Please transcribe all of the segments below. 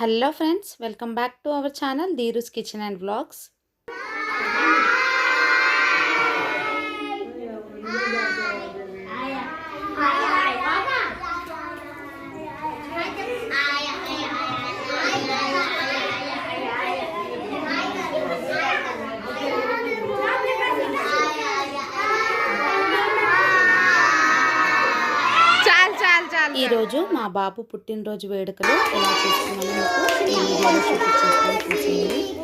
Hello friends welcome back to our channel Dheeru's kitchen and vlogs ఈరోజు మా బాబు పుట్టినరోజు వేడుకలు ఎలా చేసుకున్నాను మీకు ఈ వీడియోలో చూపించేస్తాను. చూసేయండి.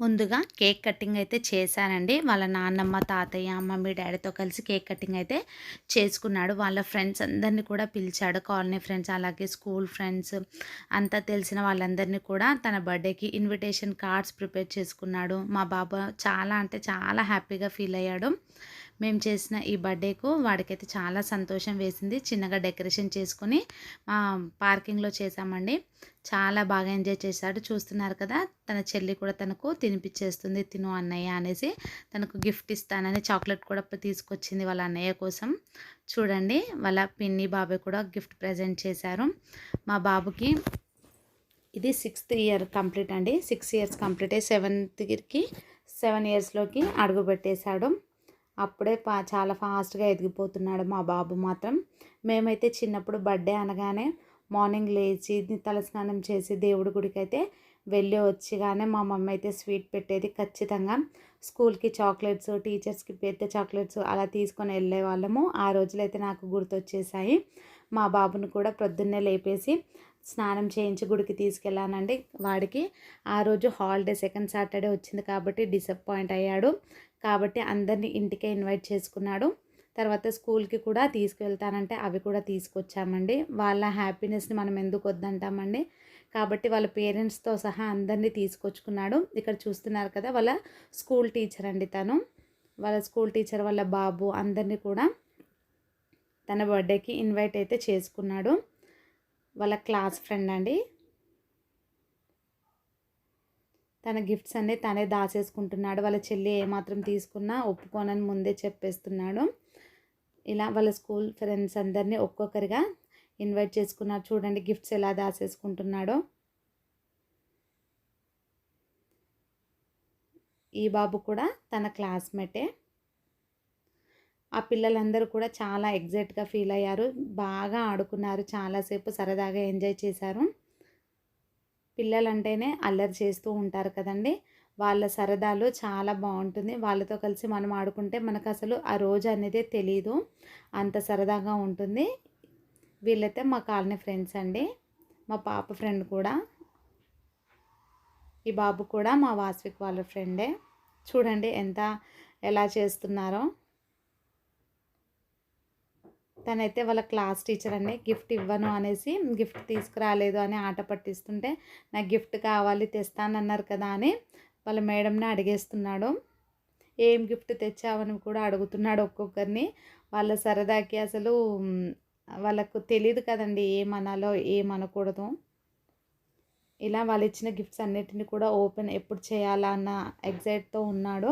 ముందుగా కేక్ కటింగ్ అయితే చేశానండి. వాళ్ళ నాన్నమ్మ తాతయ్య మమ్మీ డాడీతో కలిసి కేక్ కటింగ్ అయితే చేసుకున్నాడు. వాళ్ళ ఫ్రెండ్స్ అందరినీ కూడా పిలిచాడు. కాలనీ ఫ్రెండ్స్ అలాగే స్కూల్ ఫ్రెండ్స్ అంతా తెలిసిన వాళ్ళందరినీ కూడా తన బర్త్డేకి ఇన్విటేషన్ కార్డ్స్ ప్రిపేర్ చేసుకున్నాడు. మా బాబా చాలా అంటే చాలా హ్యాపీగా ఫీల్ అయ్యాడు. మేము చేసిన ఈ బర్త్డేకు వాడికైతే చాలా సంతోషం వేసింది. చిన్నగా డెకరేషన్ చేసుకుని మా పార్కింగ్లో చేసామండి చాలా బాగా ఎంజాయ్ చేశాడు. చూస్తున్నారు కదా తన చెల్లి కూడా తనకు తినిపించేస్తుంది తిను అన్నయ్య అనేసి తనకు గిఫ్ట్ ఇస్తానని చాక్లెట్ కూడా తీసుకొచ్చింది వాళ్ళ అన్నయ్య కోసం. చూడండి వాళ్ళ పిన్ని బాబాయ్ కూడా గిఫ్ట్ ప్రజెంట్ చేశారు. మా బాబుకి ఇది సిక్స్త్ ఇయర్ కంప్లీట్ అండి. సిక్స్ ఇయర్స్ కంప్లీట్ అయ్యి సెవెంత్కి సెవెన్ ఇయర్స్లోకి అడుగు పెట్టేశాడు. అప్పుడే పా చాలా ఫాస్ట్గా ఎదిగిపోతున్నాడు మా బాబు మాత్రం. మేమైతే చిన్నప్పుడు బర్త్డే అనగానే మార్నింగ్ లేచి తలస్నానం చేసి దేవుడి గుడికి అయితే వెళ్ళి వచ్చిగానే మా మమ్మీ అయితే స్వీట్ పెట్టేది ఖచ్చితంగా. స్కూల్కి చాక్లెట్స్ టీచర్స్కి పెద్ద చాక్లెట్స్ అలా తీసుకొని వెళ్ళే వాళ్ళము. ఆ రోజులు అయితే నాకు గుర్తొచ్చేసాయి. మా బాబుని కూడా ప్రొద్దున్నే లేపేసి స్నానం చేయించి గుడికి తీసుకెళ్ళానండి వాడికి. ఆ రోజు హాలిడే సెకండ్ సాటర్డే వచ్చింది కాబట్టి డిసప్పాయింట్ అయ్యాడు. కాబట్టి అందరినీ ఇంటికే ఇన్వైట్ చేసుకున్నాడు. తర్వాత స్కూల్కి కూడా తీసుకువెళ్తానంటే అవి కూడా తీసుకొచ్చామండి. వాళ్ళ హ్యాపీనెస్ని మనం ఎందుకు వద్దంటామండి? కాబట్టి వాళ్ళ పేరెంట్స్తో సహా అందరినీ తీసుకొచ్చుకున్నాడు. ఇక్కడ చూస్తున్నారు కదా వాళ్ళ స్కూల్ టీచర్ అండి తను. వాళ్ళ స్కూల్ టీచర్ వాళ్ళ బాబు అందరినీ కూడా తన బర్త్డేకి ఇన్వైట్ అయితే చేసుకున్నాడు. వాళ్ళ క్లాస్ ఫ్రెండ్ అండి. తన గిఫ్ట్స్ అన్నీ తనే దాచేసుకుంటున్నాడు. వాళ్ళ చెల్లి ఏమాత్రం తీసుకున్నా ఒప్పుకోనని ముందే చెప్పేస్తున్నాడు. ఇలా వాళ్ళ స్కూల్ ఫ్రెండ్స్ అందరినీ ఒక్కొక్కరిగా ఇన్వైట్ చేసుకున్నారు. చూడండి గిఫ్ట్స్ ఎలా దాచేసుకుంటున్నాడో. ఈ బాబు కూడా తన క్లాస్మేటే. ఆ పిల్లలందరూ కూడా చాలా ఎగ్జైట్గా ఫీల్ అయ్యారు. బాగా ఆడుకున్నారు. చాలాసేపు సరదాగా ఎంజాయ్ చేశారు. పిల్లలంటేనే అల్లరి చేస్తూ ఉంటారు కదండి. వాళ్ళ సరదాలు చాలా బాగుంటుంది. వాళ్ళతో కలిసి మనం ఆడుకుంటే మనకు అసలు ఆ రోజు అనేది తెలియదు అంత సరదాగా ఉంటుంది. వీళ్ళైతే మా కాలనీ ఫ్రెండ్స్ అండి. మా పాప ఫ్రెండ్ కూడా. ఈ బాబు కూడా మా వాస్విక్ వాళ్ళ ఫ్రెండే. చూడండి ఎంత ఎలా చేస్తున్నారో. తనైతే వాళ్ళ క్లాస్ టీచర్ అండి గిఫ్ట్ ఇవ్వను అనేసి గిఫ్ట్ తీసుకురాలేదు అని ఆట పట్టిస్తుంటే నాకు గిఫ్ట్ కావాలి తెస్తానన్నారు కదా అని వాళ్ళ మేడంని అడిగేస్తున్నాడు. ఏం గిఫ్ట్ తెచ్చావని కూడా అడుగుతున్నాడు ఒక్కొక్కరిని. వాళ్ళ సరదాకి అసలు వాళ్ళకు తెలియదు కదండి ఏమనాలో ఏమనకూడదు ఇలా వాళ్ళు ఇచ్చిన గిఫ్ట్స్ అన్నిటిని కూడా ఓపెన్ ఎప్పుడు చేయాలా అన్న ఎగ్జైట్తో ఉన్నాడు.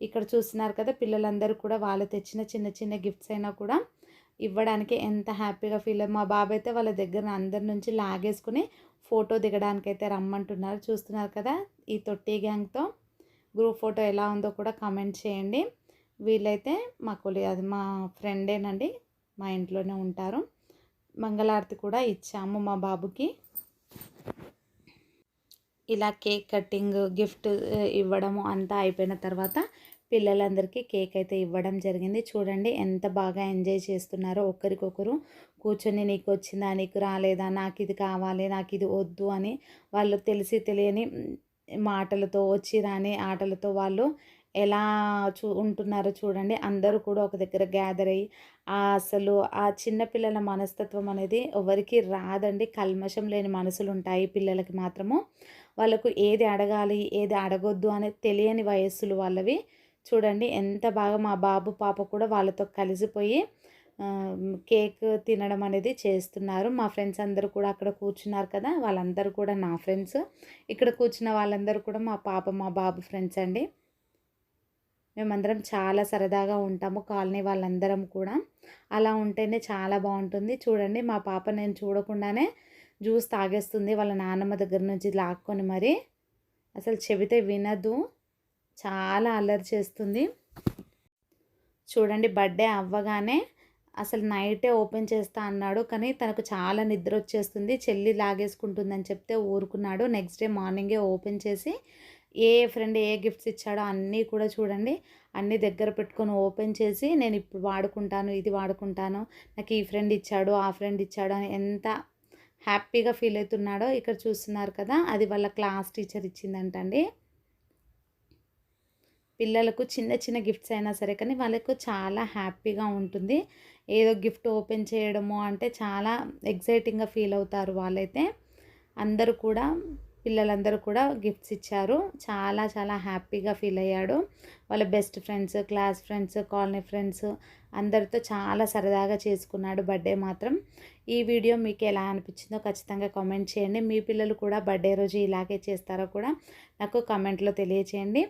ఇక్కడ చూస్తున్నారు కదా పిల్లలందరూ కూడా వాళ్ళు తెచ్చిన చిన్న చిన్న గిఫ్ట్స్ అయినా కూడా ఇవ్వడానికి ఎంత హ్యాపీగా ఫీల్ మా బాబు అయితే వాళ్ళ దగ్గర అందరి నుంచి లాగేసుకుని ఫోటో దిగడానికి అయితే రమ్మంటున్నారు. చూస్తున్నారు కదా ఈ తొట్టి గ్యాంగ్తో. గ్రూప్ ఫోటో ఎలా ఉందో కూడా కామెంట్ చేయండి. వీళ్ళైతే మా కొలి అది మా ఫ్రెండేనండి మా ఇంట్లోనే ఉంటారు. మంగళారతి కూడా ఇచ్చాము మా బాబుకి. ఇలా కేక్ కటింగ్ గిఫ్ట్ ఇవ్వడము అంతా అయిపోయిన తర్వాత పిల్లలందరికీ కేక్ అయితే ఇవ్వడం జరిగింది. చూడండి ఎంత బాగా ఎంజాయ్ చేస్తున్నారో ఒకరికొకరు కూర్చొని నీకు వచ్చిందా నీకు రాలేదా నాకు ఇది కావాలి నాకు ఇది వద్దు అని వాళ్ళు తెలిసి తెలియని మాటలతో వచ్చి రాని ఆటలతో వాళ్ళు ఎలా చూ ఉంటున్నారో చూడండి. అందరూ కూడా ఒక దగ్గర గ్యాదర్ అయ్యి అసలు ఆ చిన్నపిల్లల మనస్తత్వం అనేది ఎవరికి రాదండి. కల్మషం లేని మనసులు ఉంటాయి పిల్లలకి మాత్రము. వాళ్ళకు ఏది అడగాలి ఏది అడగొద్దు అనేది తెలియని వయస్సులు వాళ్ళవి. చూడండి ఎంత బాగా మా బాబు పాప కూడా వాళ్ళతో కలిసిపోయి కేక్ తినడం అనేది చేస్తున్నారు. మా ఫ్రెండ్స్ అందరూ కూడా అక్కడ కూర్చున్నారు కదా వాళ్ళందరూ కూడా నా ఫ్రెండ్స్. ఇక్కడ కూర్చున్న వాళ్ళందరూ కూడా మా పాప మా బాబు ఫ్రెండ్స్ అండి. మేమందరం చాలా సరదాగా ఉంటాము కాలనీ వాళ్ళందరం కూడా. అలా ఉంటేనే చాలా బాగుంటుంది. చూడండి మా పాప నేను చూడకుండానే జ్యూస్ తాగేస్తుంది వాళ్ళ నాన్నమ్మ దగ్గర నుంచి లాక్కొని మరి. అసలు చెబితే వినదు. చాలా అల్లరి చేస్తుంది. చూడండి బర్త్డే అవ్వగానే అసలు నైటే ఓపెన్ చేస్తా అన్నాడు. కానీ తనకు చాలా నిద్ర వచ్చేస్తుంది. చెల్లి లాగేసుకుంటుందని చెప్తే ఊరుకున్నాడు. నెక్స్ట్ డే మార్నింగే ఓపెన్ చేసి ఏ ఫ్రెండ్ ఏ గిఫ్ట్స్ ఇచ్చాడో అన్నీ కూడా చూడండి అన్నీ దగ్గర పెట్టుకొని ఓపెన్ చేసి నేను ఇప్పుడు వాడుకుంటాను ఇది వాడుకుంటాను నాకు ఈ ఫ్రెండ్ ఇచ్చాడు ఆ ఫ్రెండ్ ఇచ్చాడు అని ఎంత హ్యాపీగా ఫీల్ అవుతున్నాడో ఇక్కడ చూస్తున్నారు కదా. అది వాళ్ళ క్లాస్ టీచర్ ఇచ్చిందంటండి. పిల్లలకు చిన్న చిన్న గిఫ్ట్స్ అయినా సరే కానీ వాళ్ళకు చాలా హ్యాపీగా ఉంటుంది. ఏదో గిఫ్ట్ ఓపెన్ చేయడము అంటే చాలా ఎగ్జైటింగ్గా ఫీల్ అవుతారు వాళ్ళైతే. అందరూ కూడా పిల్లలందరూ కూడా గిఫ్ట్స్ ఇచ్చారు. చాలా చాలా హ్యాపీగా ఫీల్ అయ్యాడు. వాళ్ళ best friends class friends colony friends అందరితో చాలా సరదాగా చేసుకున్నాడు బర్త్డే మాత్రం. ఈ వీడియో మీకు ఎలా అనిపించిందో ఖచ్చితంగా కామెంట్ చేయండి. మీ పిల్లలు కూడా బర్త్డే రోజు ఇలాగే చేస్తారో కూడా నాకు కామెంట్లో తెలియచేయండి.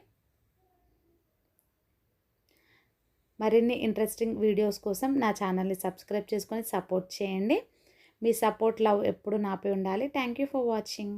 మరిన్ని ఇంట్రెస్టింగ్ వీడియోస్ కోసం నా ఛానల్ని సబ్స్క్రైబ్ చేసుకొని సపోర్ట్ చేయండి. మీ సపోర్ట్ లవ్ ఎప్పుడు నాపై ఉండాలి. Thank you for watching